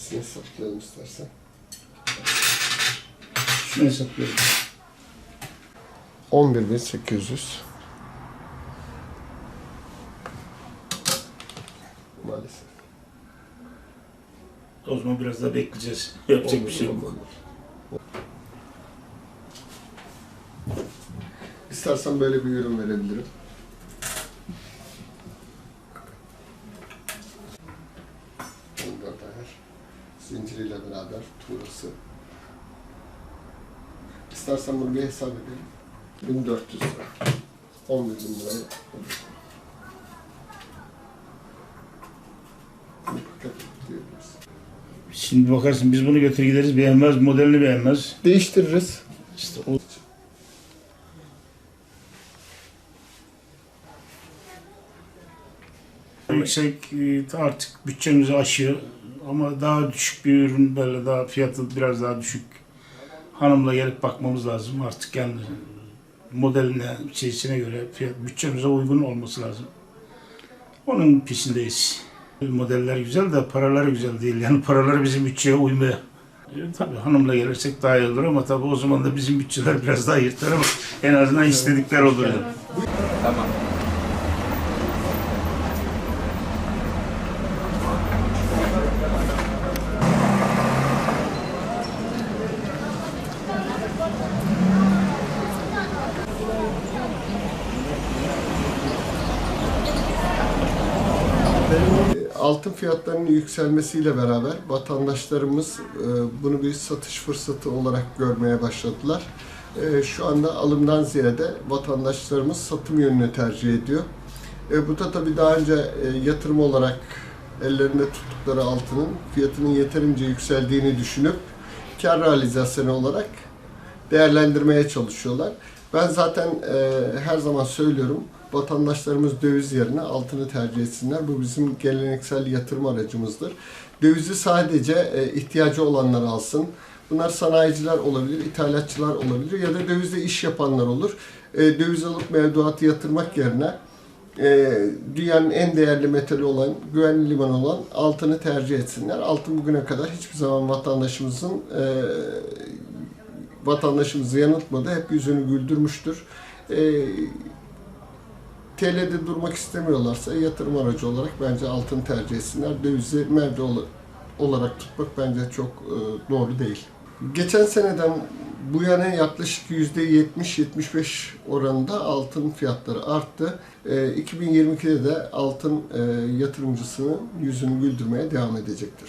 Tanesini hesaplayalım istersen. Şunu hesaplıyorum. 11.800 Maalesef. O zaman biraz daha bekleyeceğiz. Yapacak bir şey yok. İstersen böyle bir ürün verebilirim. Bunu da dair. Zinciriyle beraber tuğrası. İstersen bunu bir hesap edelim. 1400 lira. 11 bin liraya olur. Şimdi bakarsın biz bunu götür gideriz beğenmez, modelini beğenmez. Değiştiririz. İşte o yüksek e, artık bütçemizi aşıyor ama daha düşük bir ürün böyle daha fiyatı biraz daha düşük. Hanımla gelip bakmamız lazım artık yani modeline, şeysine göre fiyat bütçemize uygun olması lazım. Onun peşindeyiz. Modeller güzel de paraları güzel değil. Yani paraları bizim bütçeye uymuyor. E, tabii hanımla gelirsek daha iyi olur ama tabii o zaman da bizim bütçeler biraz daha yırtar ama en azından istedikler olur. Tamam. Altın fiyatlarının yükselmesiyle beraber vatandaşlarımız e, bunu bir satış fırsatı olarak görmeye başladılar. E, Şu anda alımdan ziyade vatandaşlarımız satım yönünü tercih ediyor. E, Bu da tabii daha önce yatırım olarak ellerinde tuttukları altının fiyatının yeterince yükseldiğini düşünüp kar realizasyonu olarak değerlendirmeye çalışıyorlar. Ben zaten e, her zaman söylüyorum vatandaşlarımız döviz yerine altını tercih etsinler. Bu bizim geleneksel yatırım aracımızdır. Dövizi sadece e, ihtiyacı olanlar alsın. Bunlar sanayiciler olabilir, ithalatçılar olabilir ya da dövizle iş yapanlar olur. E, döviz alıp mevduatı yatırmak yerine e, dünyanın en değerli metali olan, güvenli liman olan altını tercih etsinler. Altın bugüne kadar hiçbir zaman vatandaşımızın e, vatandaşımızı yanıltmadı. Hep yüzünü güldürmüştür. E, TL'de durmak istemiyorlarsa yatırım aracı olarak bence altın tercih etsinler. Dövizi mevdu ol- olarak tutmak bence çok e, doğru değil. Geçen seneden bu yana yaklaşık %70-75 oranında altın fiyatları arttı. E, 2022'de de altın e, yatırımcısının yüzünü güldürmeye devam edecektir.